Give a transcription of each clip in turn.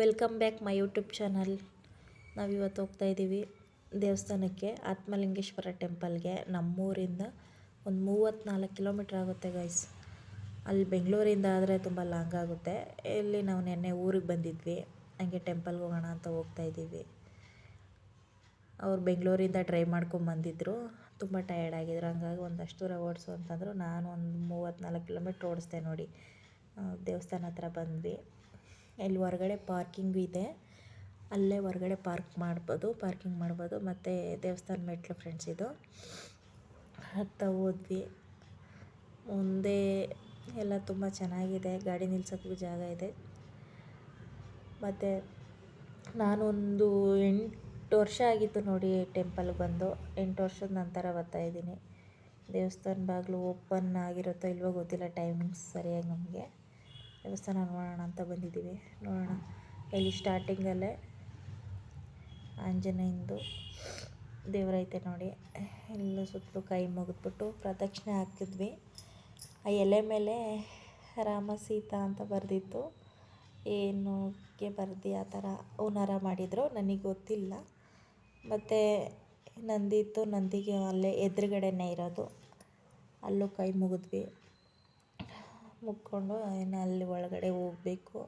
Welcome back my YouTube channel. ನಾವಿವತ್ತು ಹೋಗ್ತಾ ಇದ್ದೀವಿ ದೇವಸ್ಥಾನಕ್ಕೆ, ಆತ್ಮಲಿಂಗೇಶ್ವರ ಟೆಂಪಲ್ಗೆ. ನಮ್ಮೂರಿಂದ ಒಂದು ಮೂವತ್ತ್ನಾಲ್ಕು ಕಿಲೋಮೀಟ್ರ್ ಆಗುತ್ತೆ ಗೈಸ್ ಅಲ್ಲಿ ಬೆಂಗಳೂರಿಂದ ಆದರೆ ತುಂಬ ಲಾಂಗ್ ಆಗುತ್ತೆ. ಇಲ್ಲಿ ನಾವು ನೆನ್ನೆ ಊರಿಗೆ ಬಂದಿದ್ವಿ. ಹಂಗೆ ಟೆಂಪಲ್ಗೆ ಹೋಗೋಣ ಅಂತ ಹೋಗ್ತಾ ಇದ್ದೀವಿ. ಅವ್ರು ಬೆಂಗಳೂರಿಂದ ಡ್ರೈವ್ ಮಾಡ್ಕೊಂಡು ಬಂದಿದ್ದರು ತುಂಬ ಟಯರ್ಡ್ ಆಗಿದ್ರು. ಹಂಗಾಗಿ ಒಂದಷ್ಟು ದೂರ ಓಡಿಸು ಅಂತಂದರು. ನಾನು ಒಂದು ಮೂವತ್ತ್ನಾಲ್ಕು ಕಿಲೋಮೀಟ್ರ್ ಓಡಿಸ್ದೆ ನೋಡಿ. ದೇವಸ್ಥಾನ ಹತ್ರ ಬಂದ್ವಿ. ಇಲ್ಲಿ ಹೊರಗಡೆ ಪಾರ್ಕಿಂಗು ಇದೆ. ಅಲ್ಲೇ ಹೊರಗಡೆ ಪಾರ್ಕ್ ಮಾಡ್ಬೋದು, ಪಾರ್ಕಿಂಗ್ ಮಾಡ್ಬೋದು. ಮತ್ತು ದೇವಸ್ಥಾನ ಮೆಟ್ಲು ಫ್ರೆಂಡ್ಸ್ ಇದು. ಹತ್ತ ಹೋದ್ವಿ. ಮುಂದೆ ಎಲ್ಲ ತುಂಬ ಚೆನ್ನಾಗಿದೆ. ಗಾಡಿ ನಿಲ್ಸೋಕ್ಕೂ ಜಾಗ ಇದೆ. ಮತ್ತು ನಾನೊಂದು ಎಂಟು ವರ್ಷ ಆಗಿತ್ತು ನೋಡಿ ಟೆಂಪಲ್ಗೆ ಬಂದು. ಎಂಟು ವರ್ಷದ ನಂತರ ಬರ್ತಾ ಇದ್ದೀನಿ. ದೇವಸ್ಥಾನ ಬಾಗಿಲು ಓಪನ್ ಆಗಿರುತ್ತೋ ಇಲ್ವೋ ಗೊತ್ತಿಲ್ಲ ಟೈಮಿಂಗ್ಸ್ ಸರಿಯಾಗಿ ನಮಗೆ. ದೇವಸ್ಥಾನ ನೋಡೋಣ ಅಂತ ಬಂದಿದ್ದೀವಿ. ನೋಡೋಣ. ಇಲ್ಲಿ ಸ್ಟಾರ್ಟಿಂಗಲ್ಲೇ ಆಂಜನೇಯಂದು ದೇವರೈತೆ ನೋಡಿ. ಎಲ್ಲ ಸುತ್ತಲೂ ಕೈ ಮುಗಿದ್ಬಿಟ್ಟು ಪ್ರದಕ್ಷಿಣೆ ಹಾಕಿದ್ವಿ. ಆ ಎಲೆ ಮೇಲೆ ರಾಮ ಸೀತಾ ಅಂತ ಬರೆದಿತ್ತು. ಏನಕ್ಕೆ ಬರ್ದು ಆ ಥರ ಹುನಾರ ಮಾಡಿದರು ನನಗೆ ಗೊತ್ತಿಲ್ಲ. ಮತ್ತು ನಂದಿತ್ತು ನಂದಿಗೆ ಅಲ್ಲೇ ಎದುರುಗಡೆನೇ ಇರೋದು. ಅಲ್ಲೂ ಕೈ ಮುಗಿದ್ವಿ. ಮುಗ್ಕೊಂಡು ಇನ್ನು ಅಲ್ಲಿ ಒಳಗಡೆ ಹೋಗಬೇಕು.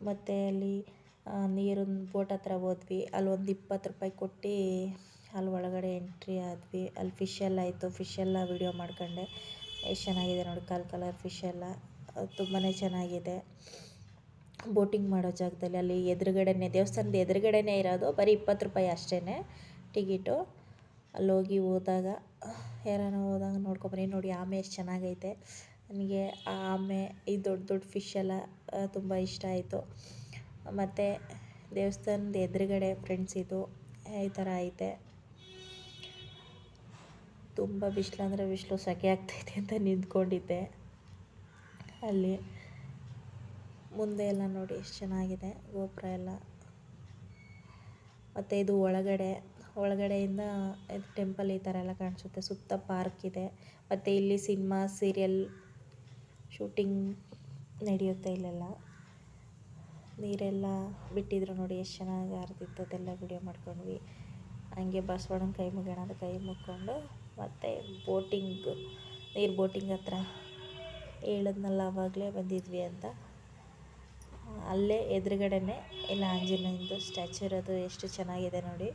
ಮತ್ತು ಅಲ್ಲಿ ನೀರಿನ ಬೋಟ್ ಹತ್ರ ಹೋದ್ವಿ. ಅಲ್ಲಿ ಒಂದು ಇಪ್ಪತ್ತು ರೂಪಾಯಿ ಕೊಟ್ಟು ಅಲ್ಲಿ ಒಳಗಡೆ ಎಂಟ್ರಿ ಆದ್ವಿ. ಅಲ್ಲಿ ಫಿಶ್ ಎಲ್ಲ ಇತ್ತು ಫಿಶ್ ಎಲ್ಲ ವೀಡಿಯೋ ಮಾಡ್ಕೊಂಡೆ. ಎಷ್ಟು ಚೆನ್ನಾಗಿದೆ ನೋಡಿ, ಕಲ್ ಕಲರ್ ಫಿಶ್ ಎಲ್ಲ. ತುಂಬಾ ಚೆನ್ನಾಗಿದೆ. ಬೋಟಿಂಗ್ ಮಾಡೋ ಜಾಗದಲ್ಲಿ ಅಲ್ಲಿ ಎದುರುಗಡೆನೇ, ದೇವಸ್ಥಾನದ ಎದುರುಗಡೆನೇ ಇರೋದು. ಬರೀ ಇಪ್ಪತ್ತು ರೂಪಾಯಿ ಅಷ್ಟೇ ಟಿಕೆಟು. ಅಲ್ಲಿ ಹೋಗಿ ಹೋದಾಗ, ಯಾರಾನ ಹೋದಾಗ ನೋಡ್ಕೊಬನ್ನಿ. ನೋಡಿ, ಆಮೆ ಎಷ್ಟು ಚೆನ್ನಾಗೈತೆ. ನನಗೆ ಆ ಆಮೆ, ಈ ದೊಡ್ಡ ದೊಡ್ಡ ಫಿಶ್ ಎಲ್ಲ ತುಂಬ ಇಷ್ಟ ಆಯಿತು. ಮತ್ತು ದೇವಸ್ಥಾನದ ಎದುರುಗಡೆ ಫ್ರೆಂಡ್ಸ್ ಇದು, ಈ ಥರ ಐತೆ. ತುಂಬ ಬಿಸಿಲು ಅಂದರೆ ಬಿಸಿಲು, ಸೆಕೆ ಆಗ್ತೈತೆ ಅಂತ ನಿಂತ್ಕೊಂಡಿದ್ದೆ. ಅಲ್ಲಿ ಮುಂದೆ ಎಲ್ಲ ನೋಡಿ, ಎಷ್ಟು ಚೆನ್ನಾಗಿದೆ ಗೋಪುರ ಎಲ್ಲ. ಮತ್ತು ಇದು ಒಳಗಡೆ ಒಳಗಡೆಯಿಂದ ಟೆಂಪಲ್ ಈ ಥರ ಎಲ್ಲ ಕಾಣಿಸುತ್ತೆ. ಸುತ್ತ ಪಾರ್ಕ್ ಇದೆ. ಮತ್ತು ಇಲ್ಲಿ ಸಿನಿಮಾ, ಸೀರಿಯಲ್ ಶೂಟಿಂಗ್ ನಡೆಯುತ್ತೆ ಇಲ್ಲೆಲ್ಲ. ನೀರೆಲ್ಲ ಬಿಟ್ಟಿದ್ರು ನೋಡಿ ಎಷ್ಟು ಚೆನ್ನಾಗಿ ಹರಿದಿತ್ತು ಅದೆಲ್ಲ ವಿಡಿಯೋ ಮಾಡ್ಕೊಂಡ್ವಿ. ಹಂಗೆ ಬಸವಣ್ಣನ ಕೈ ಮುಗಿಯೋಣ ಕೈ ಮುಕ್ಕೊಂಡು ಮತ್ತು ಬೋಟಿಂಗ್, ನೀರು ಬೋಟಿಂಗ್ ಹತ್ರ ಹೇಳದ್ನಲ್ಲ ಆವಾಗಲೇ ಬಂದಿದ್ವಿ ಅಂತ. ಅಲ್ಲೇ ಎದುರುಗಡೆನೇ ಇಲ್ಲ ಆಂಜನೇಯಂದು ಸ್ಟ್ಯಾಚು ಇರೋದು ಎಷ್ಟು ಚೆನ್ನಾಗಿದೆ ನೋಡಿ.